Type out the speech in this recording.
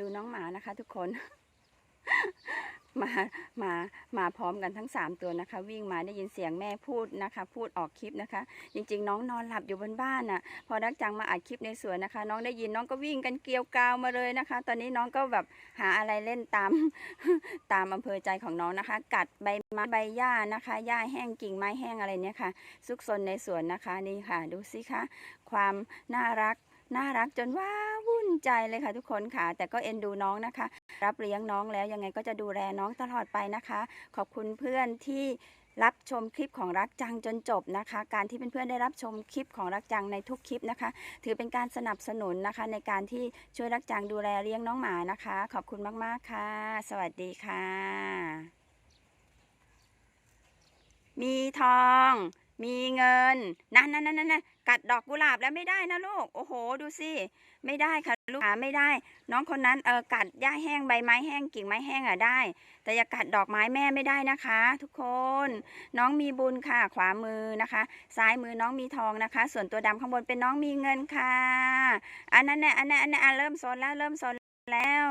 ดูน้องหมานะคะทุกคน มามามาพร้อมกันทั้งสามตัวนะคะ วิ่งมาได้ยินเสียงแม่พูดนะคะ พูดออกคลิปนะคะ จริง ๆ น้องนอนหลับอยู่บนบ้านน่ะ พอรักจังมาอัดคลิปในสวนนะคะ น้องได้ยินน้องก็วิ่งกันเกลียวกาวมาเลยนะคะ ตอนนี้น้องก็แบบหาอะไรเล่นตาม ตามอำเภอใจของน้องนะคะ กัดใบไม้ใบหญ้านะคะหญ้าแห้งกิ่งไม้แห้งอะไรเนี่ยค่ะ ซุกซนในสวนนะคะนี่ค่ะ ดูสิคะความน่ารักน่ารักจนว้าว ใจเลยค่ะทุกคนค่ะ แต่ก็เอ็นดูน้องนะคะ รับเลี้ยงน้องแล้วยังไงก็จะดูแลน้องตลอดไปนะคะ ขอบคุณเพื่อนที่รับชมคลิปของรักจังจนจบนะคะ การที่เพื่อนๆได้รับชมคลิปของรักจังในทุกคลิปนะคะ ถือเป็นการสนับสนุนนะคะ ในการที่ช่วยรักจังดูแลเลี้ยงน้องหมานะคะ ขอบคุณมากๆค่ะ สวัสดีค่ะ มีทอง มีเงินนั่นนั่นนั่นนั่นกัดดอกกุหลาบแล้วไม่ได้นะลูก โอ้โห ดูสิ ไม่ได้ค่ะลูกหาไม่ได้ น้องคนนั้นเออกัดหญ้าแห้งใบไม้แห้งกิ่งไม้แห้งอะได้ แต่อย่ากัดดอกไม้แม่ไม่ได้นะคะ ทุกคน น้องมีบุญค่ะ ขวามือนะคะ ซ้ายมือน้องมีทองนะคะ ส่วนตัวดำข้างบนเป็นน้องมีเงินค่ะ อันนั้นเนี่ยอันนั้นอันนั้นเริ่มโซนแล้วเริ่มโซนแล้ว